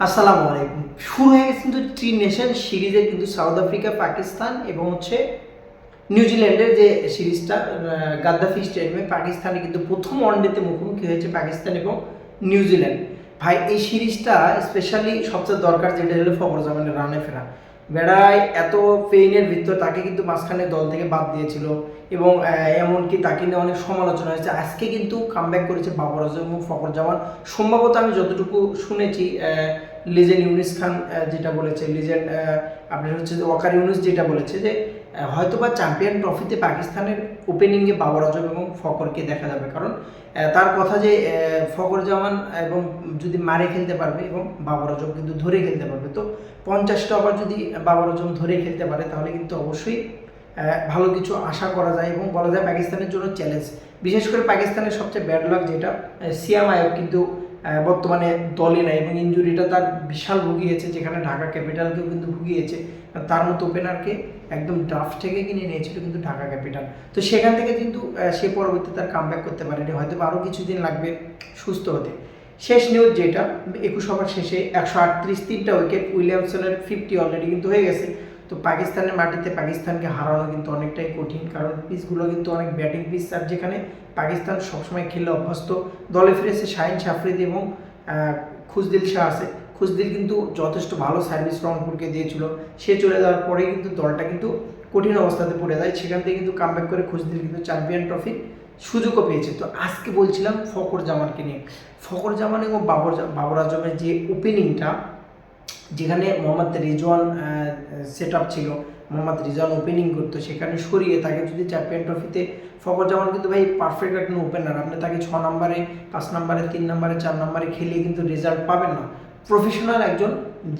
আসসালামু আলাইকুম। শুরু হয়ে গেছে কিন্তু থ্রি নেশন সিরিজে কিন্তু সাউথ আফ্রিকা পাকিস্তান এবং হচ্ছে নিউজিল্যান্ডের যে সিরিজটা গাদ্দাফি স্টেডিয়ামে পাকিস্তানে কিন্তু প্রথম ওয়ানডেতে মুখোমুখি হয়েছে পাকিস্তান এবং নিউজিল্যান্ড ভাই, এই সিরিজটা স্পেশালি সবচেয়ে দরকার যেটা হলো ফখর জামানের রানে ফেরা। বেড়ায় এত পেইনের ভিতর তাকে কিন্তু মাঝখানে দল থেকে বাদ দিয়েছিল এবং এমনকি তাকে নিয়ে অনেক সমালোচনা হয়েছে। আজকে কিন্তু কামব্যাক করেছে বাবর আজম এবং ফখর জামান। সম্ভবত আমি যতটুকু শুনেছি লিজেন্ড ইউনিস খান যেটা বলেছে, লিজেন্ড আপনার হচ্ছে যে ওয়াকার ইউনিস যেটা বলেছে যে হয়তোবা চ্যাম্পিয়ন ট্রফিতে পাকিস্তানের ওপেনিংয়ে বাবর আজম এবং ফকরকে দেখা যাবে। কারণ তার কথা যে ফকর জামান এবং যদি মারে খেলতে পারবে এবং বাবর আজম কিন্তু ধরে খেলতে পারবে। তো পঞ্চাশটা ওভার যদি বাবর আজম ধরে খেলতে পারে, তাহলে কিন্তু অবশ্যই ভালো কিছু আশা করা যায় এবং বলা যায় পাকিস্তানের জন্য চ্যালেঞ্জ বিশেষ করে পাকিস্তানের সবচেয়ে ব্যাড লাক যেটা সিয়াম আয়ব কিন্তু বর্তমানে দলে নাই এবং ইঞ্জুরিটা তার বিশাল ভুগিয়েছে, যেখানে ঢাকা ক্যাপিটালকেও কিন্তু ভুগিয়েছে। তার মতো ওপেনারকে একদম ড্রাফট থেকে কিনে নিয়েছিল কিন্তু ঢাকা ক্যাপিটাল। তো সেখান থেকে কিন্তু সে পরবর্তীতে তার কামব্যাক করতে পারেনি। হয়তো আরও কিছুদিন লাগবে সুস্থ হতে। শেষ নিউজ যেটা, একুশ ওভার শেষে একশো আটত্রিশ তিনটা উইকেট উইলিয়ামসনের ফিফটি অলরেডি কিন্তু হয়ে গেছে। তো পাকিস্তানের মাটিতে পাকিস্তানকে হারানো কিন্তু অনেকটাই কঠিন কারণ পিচগুলো কিন্তু অনেক ব্যাটিং পিচ আর যেখানে পাকিস্তান সবসময় খেলে অভ্যস্ত। দলে ফিরেছে শাহিন সাফরিদি এবং আহ, খুজদিল শাহ আছে। খুজদিল কিন্তু যথেষ্ট ভালো সার্ভিস রংপুরকে দিয়েছিল। সে চলে যাওয়ার পরে কিন্তু দলটা কিন্তু কঠিন অবস্থাতে পড়ে যায়। সেখান থেকে কিন্তু কামব্যাক করে খুজদিল কিন্তু চ্যাম্পিয়ন ট্রফি সুযোগও পেয়েছে। তো আজকে বলছিলাম ফকর জামানকে নিয়ে। ফকর জামান এবং বাবর বাবর আজমের যে ওপেনিংটা যেখানে মোহাম্মদ রিজওয়ান সেট আপ ছিল, মোহাম্মদ রিজওয়ান ওপেনিং করতো, সেখানে সরিয়ে তাকে যদি চ্যাম্পিয়ন ট্রফিতে ফকর জামান, কিন্তু ভাই পারফেক্ট একটা ওপেনার আপনি তাকে ছ নম্বরে, পাঁচ নম্বরে, তিন নম্বরে, চার নম্বরে খেলিয়ে কিন্তু রেজাল্ট পাবেন না। প্রফেশনাল একজন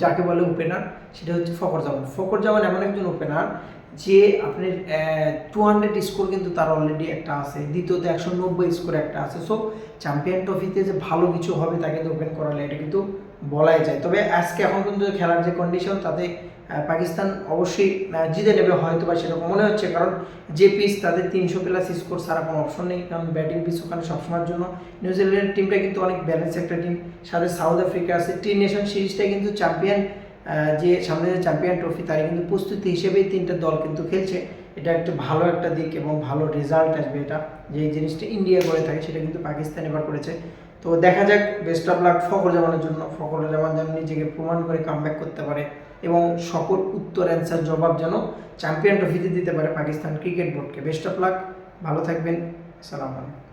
যাকে বলে ওপেনার সেটা হচ্ছে ফকর জামান। ফকর জামান এমন একজন ওপেনার যে আপনার টু হান্ড্রেড স্কোর কিন্তু তার অলরেডি একটা আছে। দ্বিতীয়তে একশো নব্বই স্কোর একটা আছে। সো চ্যাম্পিয়ন ট্রফিতে যে ভালো কিছু হবে তাকে ওপেন করালে, এটা কিন্তু বলাই যায়। তবে আজকে এখন কিন্তু খেলার যে কন্ডিশন তাতে পাকিস্তান অবশ্যই জিতে নেবে হয়তো বা সেরকম মনে হচ্ছে। কারণ যে পিচ তাদের তিনশো প্লাস স্কোর ছাড়া কোনো অপশন নেই। কারণ ব্যাটিং পিচ ওখানে সবসময়ের জন্য। নিউজিল্যান্ডের টিমটা কিন্তু অনেক ব্যালেন্স একটা টিম সাথে সাউথ আফ্রিকা আছে। টি নেশন সিরিজটাই কিন্তু চ্যাম্পিয়ন যে সামনে যে চ্যাম্পিয়ন ট্রফি তার কিন্তু প্রস্তুতি হিসেবেই তিনটা দল কিন্তু খেলছে। এটা একটা ভালো একটা দিক এবং ভালো রেজাল্ট আসবে এটা। যে জিনিসটা ইন্ডিয়া করে থাকে, সেটা কিন্তু পাকিস্তান এবার করেছে। তো দেখা যাক বেস্ট অফ লাক ফখর জামানের জন্য। ফখর জামান যেন নিজেকে প্রমাণ করে কামব্যাক করতে পারে এবং সকল উত্তর অ্যান্সার জবাব যেন চ্যাম্পিয়ন ট্রফিতে দিতে পারে পাকিস্তান ক্রিকেট বোর্ডকে বেস্ট অফ লাক ভালো থাকবেন, সালাম আলাইকুম।